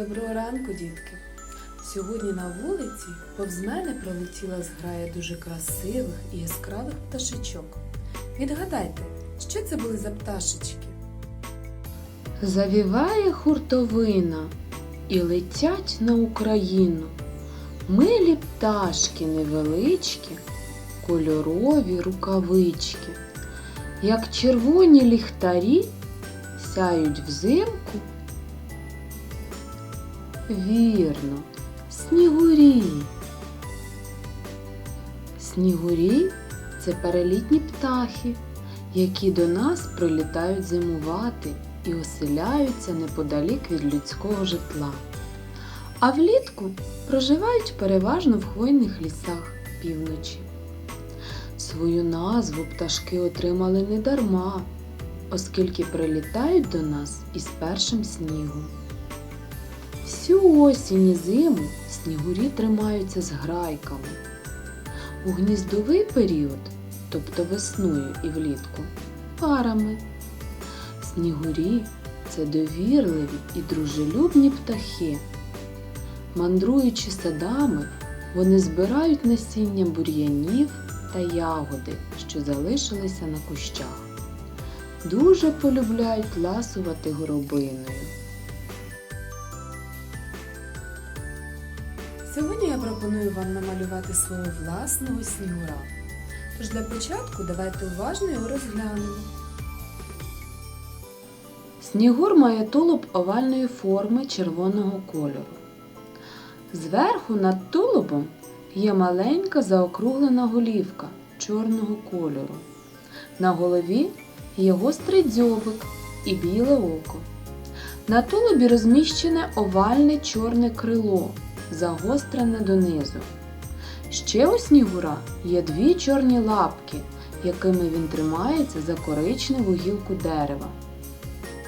Доброго ранку, дітки! Сьогодні на вулиці повз мене пролетіла зграя дуже красивих і яскравих пташечок. Відгадайте, що це були за пташечки? Завіває хуртовина і летять на Україну. Милі пташки невеличкі, кольорові рукавички, як червоні ліхтарі сяють взимку Вірно, снігурі. Снігурі це перелітні птахи, які до нас прилітають зимувати і оселяються неподалік від людського житла. А влітку проживають переважно в хвойних лісах півночі. Свою назву пташки отримали не дарма, оскільки прилітають до нас із першим снігом. Всю осінь і зиму снігурі тримаються з грайками. У гніздовий період, тобто весною і влітку, парами. Снігурі це довірливі і дружелюбні птахи. Мандруючи садами, вони збирають насіння бур'янів та ягоди, що залишилися на кущах. Дуже полюбляють ласувати горобиною. Сьогодні я пропоную вам намалювати свого власного снігура. Тож для початку давайте уважно його розглянемо. Снігур має тулуб овальної форми червоного кольору. Зверху над тулубом є маленька заокруглена голівка чорного кольору. На голові є гострий дзьобик і біле око. На тулубі розміщене овальне чорне крило загострене донизу. Ще у снігура є дві чорні лапки, якими він тримається за коричневу гілку дерева.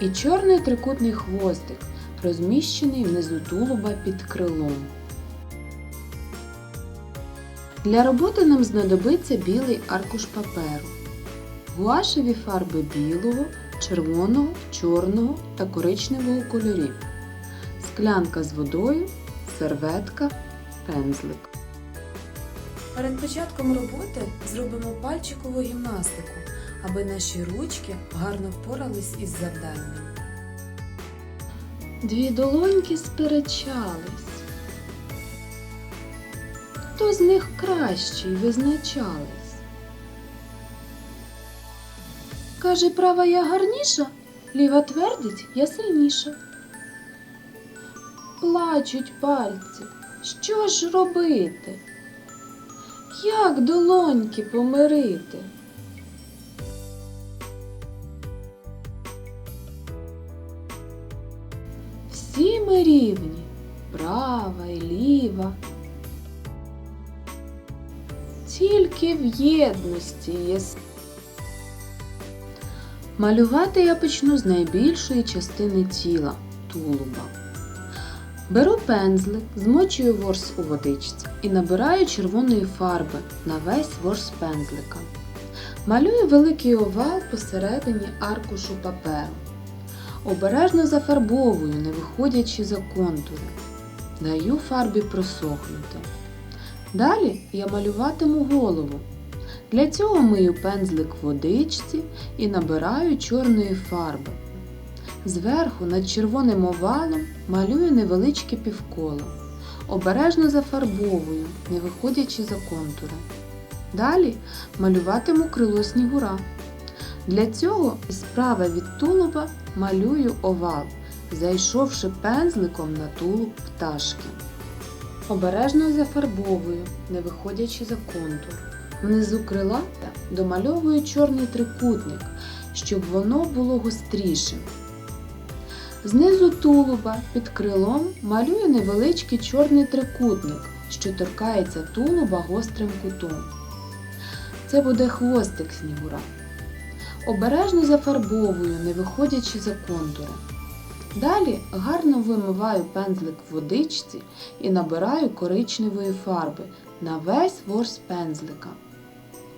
І чорний трикутний хвостик, розміщений внизу тулуба під крилом. Для роботи нам знадобиться білий аркуш паперу, гуашеві фарби білого, червоного, чорного та коричневого кольорів, склянка з водою серветка, пензлик. Перед початком роботи зробимо пальчикову гімнастику, аби наші ручки гарно впорались із завданням. Дві долоньки сперечались. Хто з них кращий визначались? Каже, права я гарніша, ліва твердить я сильніша. Плачуть пальці. Що ж робити? Як долоньки помирити? Всі ми рівні, права і ліва. Тільки в єдності є. Малювати я почну з найбільшої частини тіла тулуба. Беру пензлик, змочую ворс у водичці і набираю червоної фарби на весь ворс пензлика. Малюю великий овал посередині аркушу паперу. Обережно зафарбовую, не виходячи за контури. Даю фарбі просохнути. Далі я малюватиму голову. Для цього мию пензлик в водичці і набираю чорної фарби. Зверху над червоним овалом малюю невеличке півколо. Обережно зафарбовую, не виходячи за контури. Далі малюватиму крило снігура. Для цього справа від тулуба малюю овал, зайшовши пензликом на тулуб пташки. Обережно зафарбовую, не виходячи за контур. Внизу крила домальовую чорний трикутник, щоб воно було гострішим. Знизу тулуба під крилом малюю невеличкий чорний трикутник, що торкається тулуба гострим кутом. Це буде хвостик снігура. Обережно зафарбовую, не виходячи за контури. Далі гарно вимиваю пензлик в водичці і набираю коричневої фарби на весь ворс пензлика.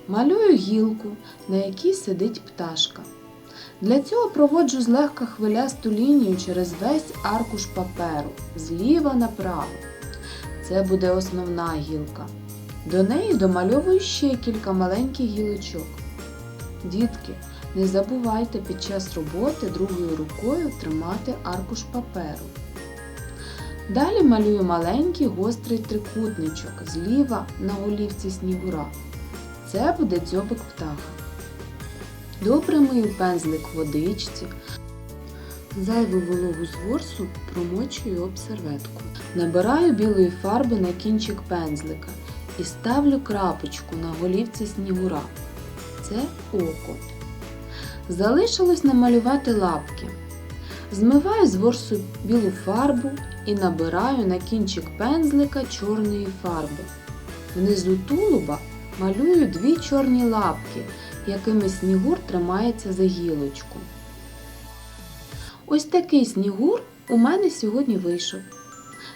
Малюю гілку, на якій сидить пташка. Для цього проводжу злегка хвилясту лінію через весь аркуш паперу, зліва направо. Це буде основна гілка. До неї домальовую ще кілька маленьких гілочок. Дітки, не забувайте під час роботи другою рукою тримати аркуш паперу. Далі малюю маленький гострий трикутничок зліва на голівці снігура. Це буде дзьобик птаха. Добре мию пензлик водичці. Зайву вологу з ворсу промочую об серветку. Набираю білої фарби на кінчик пензлика і ставлю крапочку на голівці снігура. Це око. Залишилось намалювати лапки. Змиваю з ворсу білу фарбу і набираю на кінчик пензлика чорної фарби. Внизу тулуба малюю дві чорні лапки, якими снігур тримається за гілочку. Ось такий снігур у мене сьогодні вийшов.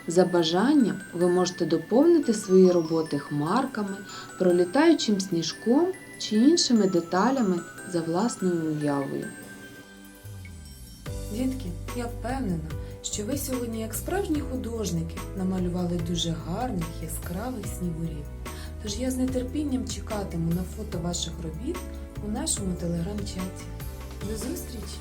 За бажанням ви можете доповнити свої роботи хмарками, пролітаючим сніжком чи іншими деталями за власною уявою. Дітки, я впевнена, що ви сьогодні, як справжні художники, намалювали дуже гарних яскравих снігурів. Тож я з нетерпінням чекатиму на фото ваших робіт у нашому телеграм-чаті. До зустрічі!